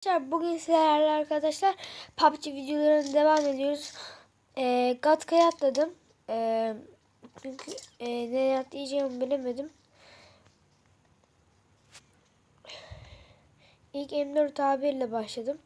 Arkadaşlar bugün sizlerle arkadaşlar PUBG videolarına devam ediyoruz. Ee, Gatka'ya atladım. Ee, çünkü e, nereye atlayacağımı bilemedim. İlk M4 A1 ile başladım.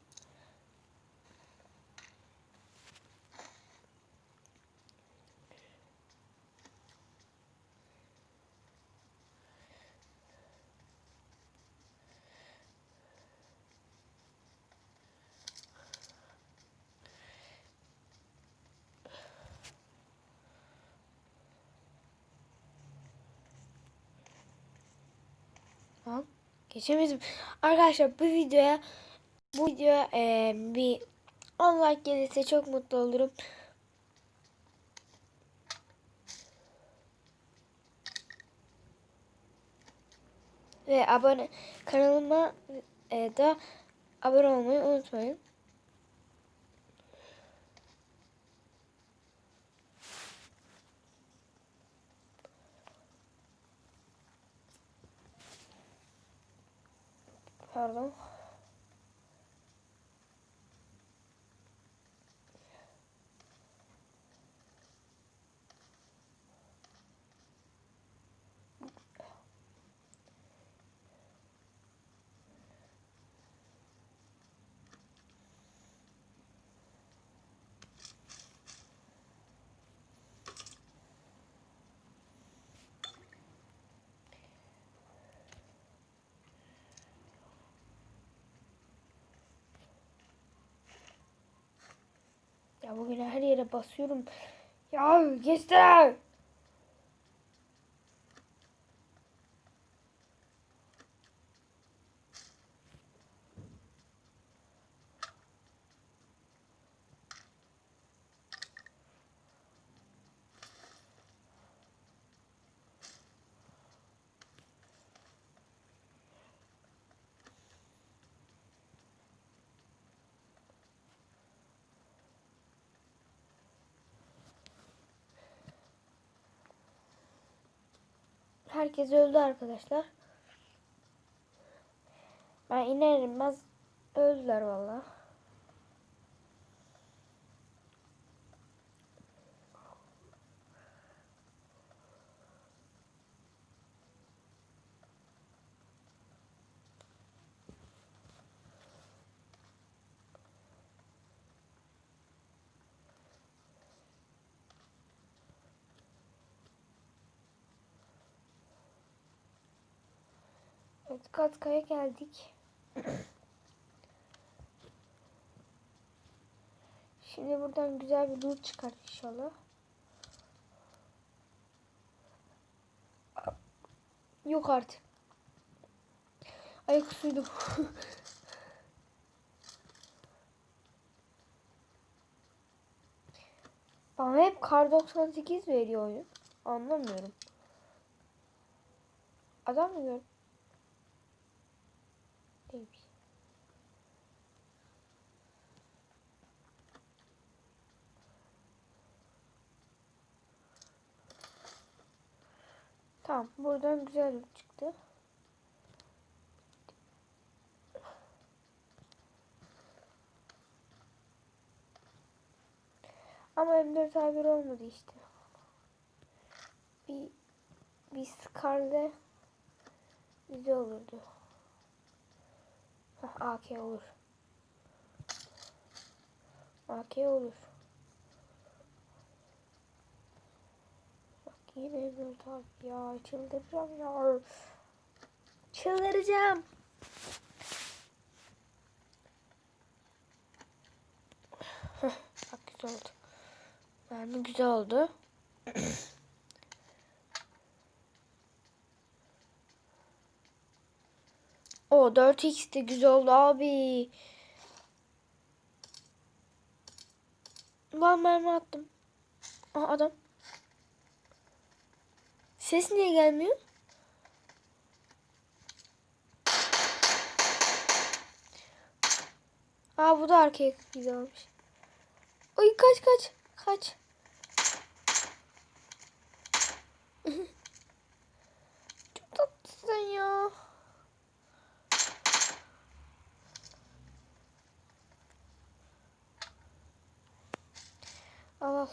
Tamam. Geçemedim. Arkadaşlar bu videoya bu videoya e, bir 10 like gelirse çok mutlu olurum. Ve abone kanalıma e, da abone olmayı unutmayın. Ya bugün her yere basıyorum. Ya geçti. Herkes öldü arkadaşlar. Ben iner inmez öldüler valla. Evet Katkaya geldik. Şimdi buradan güzel bir loot çıkar inşallah. Yok artık. Ayak usuydum. Bana hep kar 98 veriyor oyun. Anlamıyorum. Adam mı gördüm? Tamam. Buradan güzel çıktı. Ama M4 A1 olmadı işte. Bir bir Scar'le güzel olurdu. Heh, AK olur. AK olur. Yine tak ya çıldıracağım ya. Çıldıracağım. Bak güzel oldu. Mermi güzel oldu. O 4x de güzel oldu abi. Lan mermi attım. Aa adam. Ses niye gelmiyor? Aa bu da arkaya güzelmiş. Ay kaç kaç kaç. Çok tatlısın ya. Al al.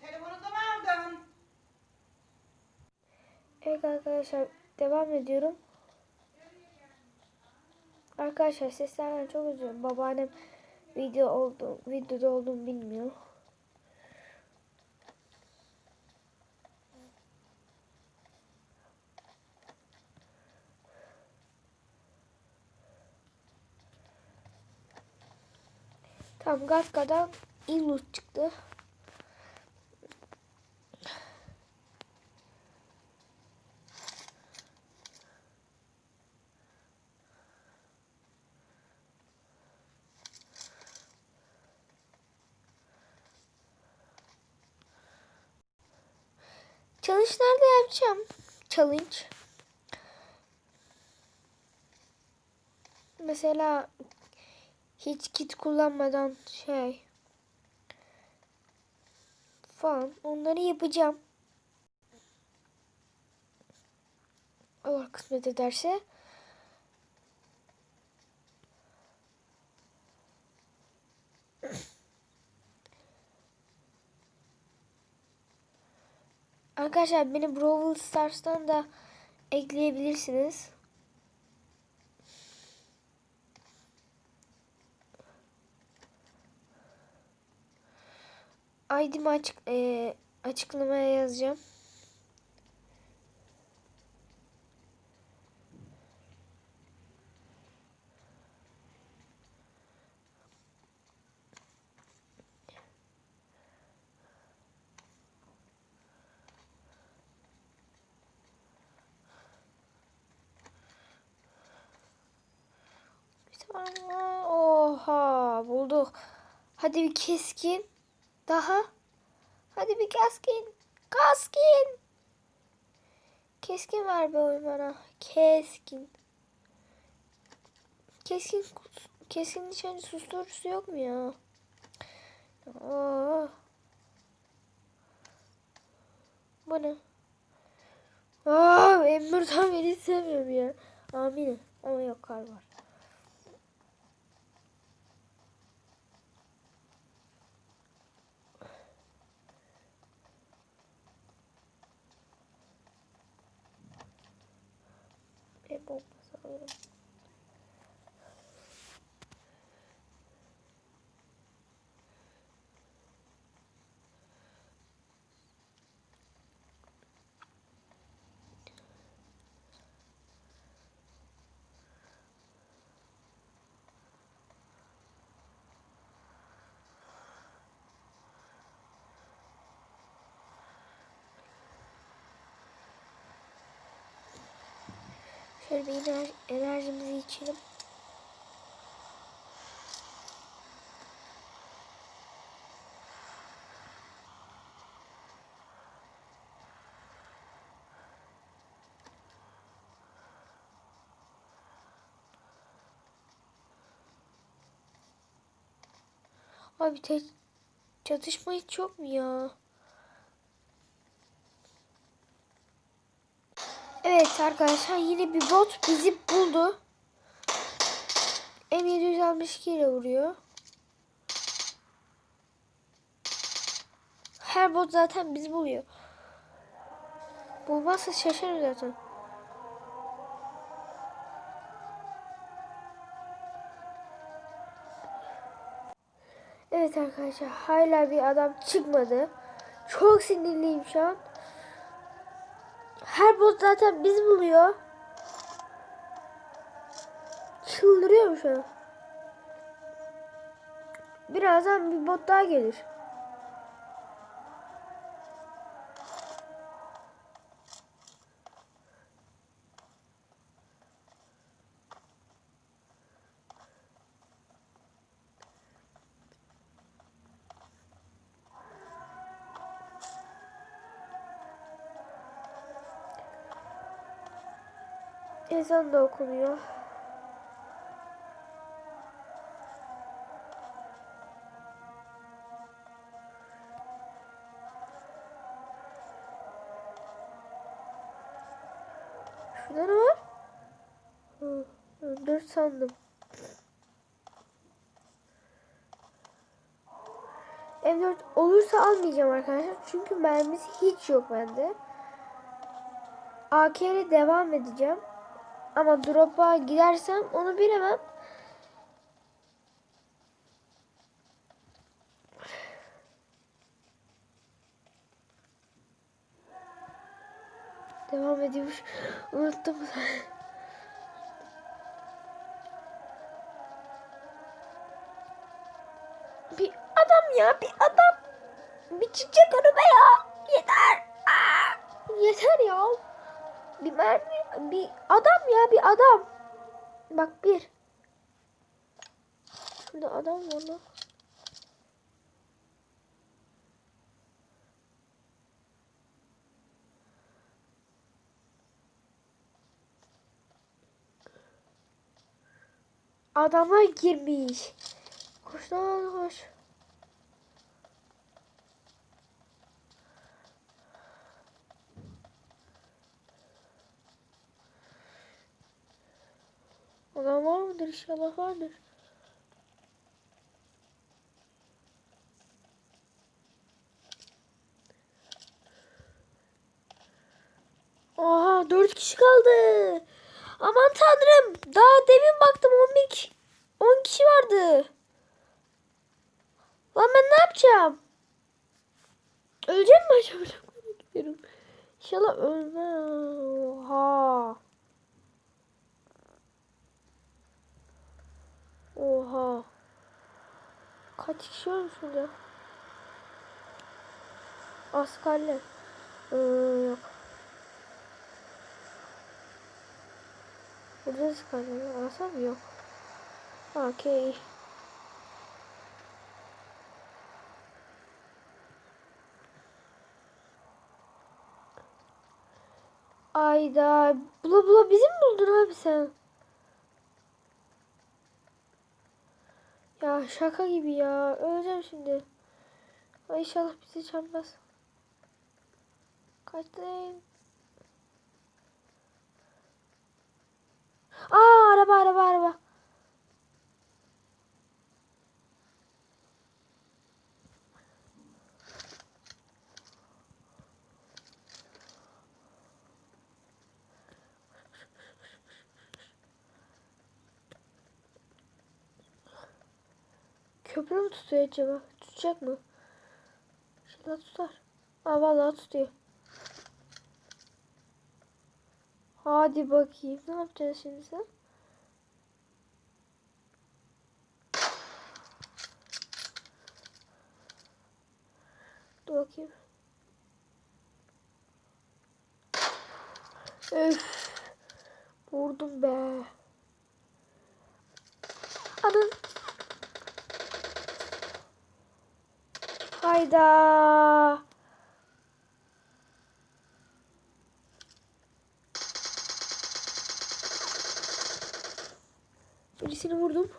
Telefonunu? Evet arkadaşlar devam ediyorum. Arkadaşlar seslerden çok üzülüyorum. Babaannem video oldu, videoda olduğumu bilmiyor. Tam Gatka'dan Inut çıktı. Challenge'larda yapacağım. Challenge. Mesela hiç kit kullanmadan şey falan onları yapacağım. Allah kısmet ederse. Arkadaşlar beni Brawl Stars'tan da ekleyebilirsiniz. ID'mi açık, eee, açıklamaya yazacağım. Oha bulduk. Hadi bir keskin. Daha. Hadi bir keskin. Keskin. Keskin ver be oyun bana. Keskin. Keskin. Keskin nişancı susturucusu yok mu ya? Aa. Bu ne? Aa, Ember tam beni sevmiyorum ya. Amin. Ama yok kar var. koyarım. Şöyle bir ener enerjimizi içelim. Abi te çatışma hiç yok mu ya? Evet arkadaşlar yine bir bot bizi buldu. M762 ile vuruyor. Her bot zaten bizi buluyor. Bulmazsa şaşarım zaten. Evet arkadaşlar hala bir adam çıkmadı. Çok sinirliyim şu an. Her bot zaten biz buluyor. Çıldırıyorum şu an. Birazdan bir bot daha gelir. Ezan da okunuyor. Şurada ne var? Hı, Dört sandım. M4 olursa almayacağım arkadaşlar. Çünkü mermisi hiç yok bende. AK ile devam edeceğim. Ama drop'a gidersem onu bilemem. Devam ediyormuş. Unuttum. bir adam ya bir adam. Bir çiçek önüme ya. Yeter. Aa, yeter ya. Bir mermi, bir adam ya bir adam. Bak bir. Şurada adam var lan. Adamlar girmiş. Koş lan koş. Adam var mıdır? İnşallah vardır. Oha dört kişi kaldı. Aman tanrım. Daha demin baktım 11 kişi, 10 kişi vardı. Lan ben ne yapacağım? Öleceğim mi acaba? Ediyorum. İnşallah ölmem. Oha. Oha. Kaç kişi var şurada? Askerler. Ee, yok. Burada askerler. Asam yok. Okey. Ayda. Bula bula bizi mi buldun abi sen? Ya şaka gibi ya. Öleceğim şimdi. Ay inşallah bizi çarpmaz. Kaçtayım. Aa araba araba araba. Köprü mü tutuyor acaba? Tutacak mı? İnşallah tutar. Aa vallahi tutuyor. Hadi bakayım. Ne yapacağız şimdi sen? Dur bakayım. Öf. Vurdum be. Anın. Hayda. Birisini vurdum.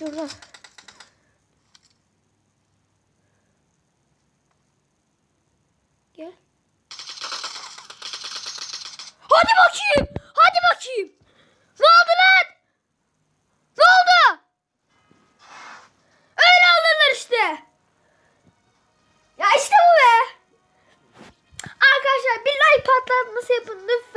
Dur lan. Like patlatması